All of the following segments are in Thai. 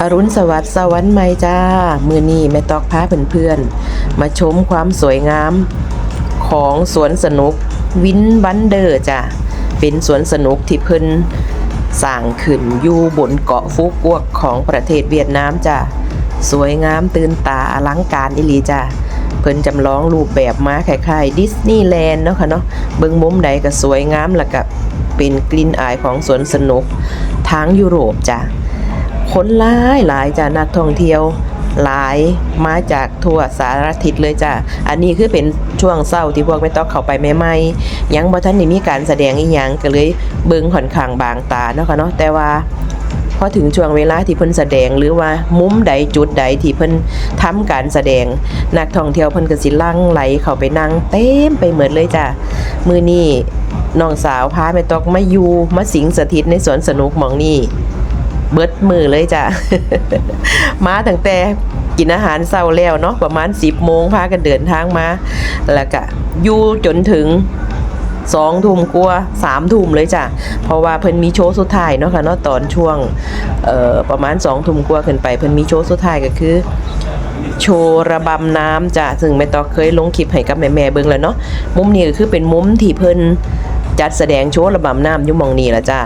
อรุณสวัสดิ์สวรรค์ใหม่จ้า มือนี้แม่ตอกพาเพื่อนๆ มาชมความสวยงามของสวนสนุกวินวันเดอร์จ้ะ เป็นสวนสนุกที่เพิ่นสร้างขึ้นอยู่บนเกาะฟุกวกของประเทศเวียดนามจ้ะ สวยงามตื่นตาอลังการอิลีจ้ะ เพิ่นจำลองรูปแบบมาคล้ายๆดิสนีย์แลนด์เนาะค่ะเนาะเบิ่งมุมใดก็สวยงามแล้วก็เป็นกลิ่นอายของสวนสนุกทางยุโรปจ้ะ คนหลายหลายจ้ะนักท่องเที่ยวหลายมาจากทั่วสารทิศเลยจ้ะ อันนี้คือเป็นช่วงเศร้าที่พวกไม่ต้องเข้าไปใหม่ๆยังบ่ทันได้มีการแสดงอีหยังก็เลยเบิ่งค่อนข้างบางตาเนาะค่ะเนาะแต่ว่าพอถึงช่วงเวลาที่เพิ่นแสดงหรือว่ามุมใดจุดใดที่เพิ่นทำการแสดง นักท่องเที่ยวเพิ่นก็สิลั่งไหลเข้าไปนั่งเต็มไปหมดเลยจ้ะมื้อนี้น้องสาวพาแม่ตอกมาอยู่มาสิงสถิตในสวนสนุกหมองนี้ เบิดมือเลยจ้ะ มาตั้งแต่กินอาหารเช้าแล้วเนาะประมาณ 10โมงพากันเดินทางมา แล้วก็อยู่จนถึงสองทุ่มกว่าสามทุ่มเลยจ้ะ เพราะว่าเพิ่นมีโชว์สุดท้ายเนาะค่ะเนาะตอนช่วงประมาณสองทุ่มกว่าขึ้นไปเพิ่นมีโชว์สุดท้ายก็คือ โชว์ระบำน้ำจ้ะซึ่งแม่ตอเคยลงคลิปให้กับแม่ๆเบิ่งแล้วเนาะมุมนี้ก็คือเป็นมุมที่เพิ่นจัดแสดงโชว์ระบำน้ำอยู่มองนี้ละจ้ะ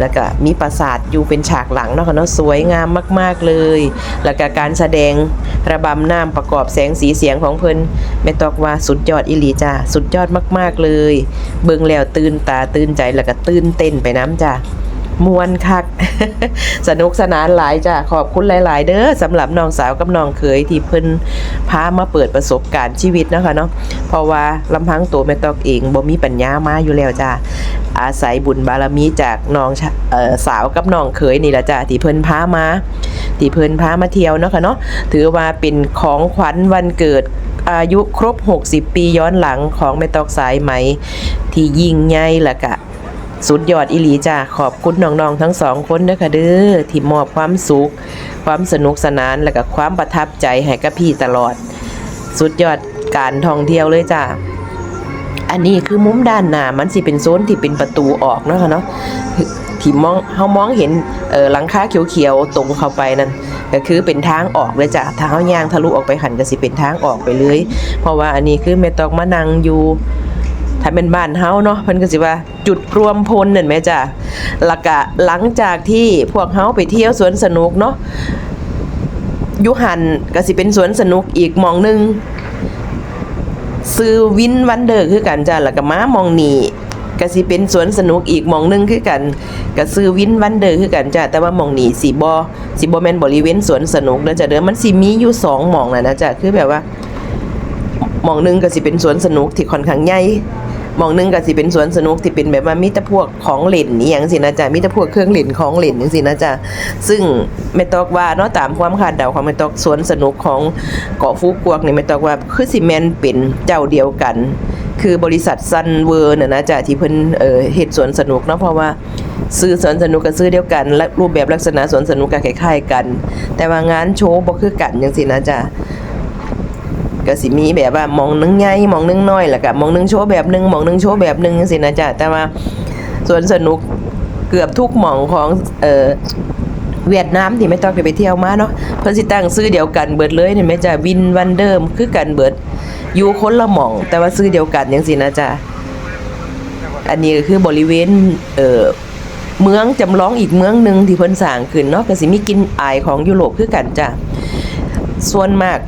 แล้วก็มีปราสาทอยู่เป็นฉากหลังเนาะค่ะเนาะสวยงามมาก ๆเลย แล้วก็การแสดงระบำน้ำประกอบแสงสีเสียงของเพิ่นแม่ตอกว่าสุดยอดอิลีจ้าสุดยอดมาก ๆเลย เบิ่งแล้วตื่นตาตื่นใจแล้วก็ตื่นเต้นไปน้ำจ้า มวนคัก สนุกสนานหลายจ้ะขอบคุณหลาย ๆ เด้อสำหรับน้องสาวกับน้องเขยที่เพิ่นพามาเปิดประสบการณ์ชีวิตนะคะเนาะเพราะว่าลำพังตัวแม่ตอกเองบ่มีปัญญามาอยู่แล้วจ้ะอาศัยบุญบารมีจากน้องออสาวกับน้องเขยนี่ละจ้ะที่เพิ่นพามาที่เพิ่นพามาเที่ยวเนาะค่ะเนาะถือว่าเป็นของขวัญวันเกิดอายุครบ 60 ปีย้อนหลังของแม่ตอกสายไหม ที่ยิ่งใหญ่ละกะ สุดยอดอิลีจ้าขอบคุณน้องๆทั้งสองคนเด้อค่ะเด้อที่มอบความสุข ความสนุกสนานและก็ความประทับใจให้กับพี่ตลอด สุดยอดการท่องเที่ยวเลยจ้าอันนี้คือมุมด้านหน้ามันสิเป็นโซนที่เป็นประตูออกนะคะเนาะที่มองเฮามองเห็นเออหลังคาเขียวๆตรงเข้าไปนั่นก็คือเป็นทางออกเลยจ้ะถ้าเฮาย่างทะลุออกไปหันก็สิเป็นทางออกไปเลย เพราะว่าอันนี้คือแม่ตอกมานั่งอยู่ ถ้าเป็นบ้านเฮาเนาะเพิ่นก็สิว่าจุดรวมพลนั่นแหมจ้ะแล้วก็หลังจากที่พวกเฮาไปเที่ยวสวนสนุกเนาะยุหันก็สิเป็นสวนสนุกอีกมองหนึงซื้อวินวันเดอร์คือกันจ้ะแล้วก็มามองนี่ก็สิเป็นสวนสนุกอีกมองหนึงคือกันก็ซื้อวินวันเดอร์คือกันจ้ะแต่ว่ามองนี่สิบ่สิบ่แม่นบริเวณสวนสนุกเด้อจ้ะเด้อมันสิมีอยู่สองหมองน่ะนะจ้ะคือแบบว่า มองหนึงก็สิเป็นสวนสนุกที่ค่อนข้างใหญ่มองหนึงก็สิเป็นสวนสนุกที่เป็นแบบว่ามีแต่พวกของเล่นนี่อย่างสินะจ๊ะมีแต่พวกเครื่องเล่นของเล่นจังสินะจ๊ะซึ่งแม่ตอกว่าเนาะตามความคาดเดาของแม่ตอกสวนสนุกของเกาะฟูกวกนี่แม่ตอกว่าคือสิแมนเป็นเจ้าเดียวกัน คือบริษัทซันเวอร์น่ะนะจ๊ะที่เพิ่นเอ่อเฮ็ดสวนสนุกเนาะเพราะว่าซื้อสวนสนุกก็ซื้อเดียวกันและรูปแบบลักษณะสวนสนุกก็คล้ายๆกัน แต่ว่างานโชว์บ่คือกันจังซี่นะจ๊ะ ก็สิมีแบบว่ามองหนึงใหญ่มองหนึงน้อยแล้วก็มองหนึงโชว์แบบหนึงมองหนึงโชว์แบบหนึงจังซี่นะจ๊ะแต่ว่าสวนสนุกเกือบทุกหม่องของเอ่อเวียดนามที่ไม่ต้องไปเที่ยวมาเนาะเพิ่นสิตั้งซื้อเดียวกันเบิดเลยนี่แม่จ้ะวินวันเดิมคือกันเบิดอยู่คนละหม่อง แต่ว่าซื้อเดียวกันจังซี่นะจ๊ะอันนี้ก็คือบริเวณเอ่อเมืองจำลองอีกเมืองหนึงที่เพิ่นสร้างขึ้นเนาะก็สิมีกินอายของยุโรปคือกันจ้ะส่วนมาก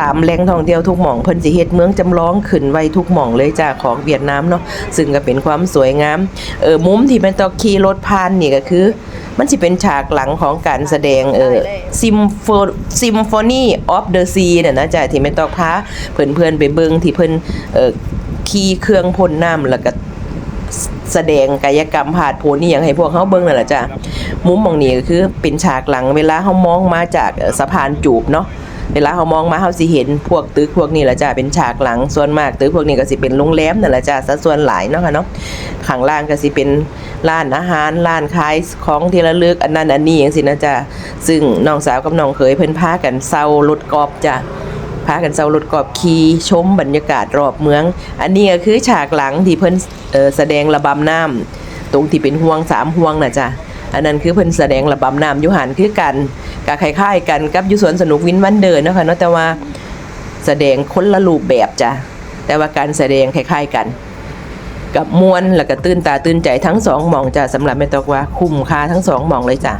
ตามแหล่งท่องเที่ยวทุกหม่องเพิ่นสิเฮ็ดเมืองจำลองขึ้นไว้ทุกหม่องเลยจ้าของเวียดนามเนาะซึ่งก็เป็นความสวยงามเออมุมที่เป็นตอกขี่รถผ่านนี่ก็คือ มันสิเป็นฉากหลังของการแสดงเออซิมโฟซิมโฟนีออฟเดอะซีน่ะนะจ้ะที่แม่นตอกพาเพื่อนๆไปเบิ่งที่เพิ่นเออขี่เครื่องพ่นน้ำแล้วก็แสดงกายกรรมผาดโผนนี่อย่างให้พวกเขาเบิ่งนั่นแหละจ้ะมุมมองนี้ก็คือเป็นฉากหลังเวลาเขามองมาจากเอ่อสะพานจูบเนาะ เวลาเขามองมาเขาสิเห็นพวกตึกพวกนี้แหละจ้ะเป็นฉากหลังส่วนมากตึกพวกนี้ก็สิเป็นโรงแรมนั่นแหละจ้ะซะส่วนหลายเนาะค่ะเนาะข้างล่างก็สิเป็นร้านอาหารร้านขายของที่ระลึกอันนั้นอันนี้อย่างสินะจ้ะซึ่งน้องสาวกับน้องเขยเพิ่นพากันเซารถกอล์ฟจ้ะพากันเซารถกอบขี่ชมบรรยากาศรอบเมือง อันนี้ก็คือฉากหลังที่เพิ่นแสดงระบำน้ำตรงที่เป็นห่วงสามห่วงน่ะจ้ะอันนั้นคือเพิ่นแสดงระบำน้ำอยุหันคือกัน ก็คล้ายๆกันกับยุสวนสนุกวินวันเดินนะคะเนาะแต่ว่าแสดงคนละรูปแบบจ้ะแต่ว่าการแสดงคล้ายๆกัน กับมวลแล้วก็ตื่นตาตื่นใจทั้งสองมองจ้ะสำหรับแม่ตอกว่าคุ้มค่าทั้งสองมองเลยจ้ะ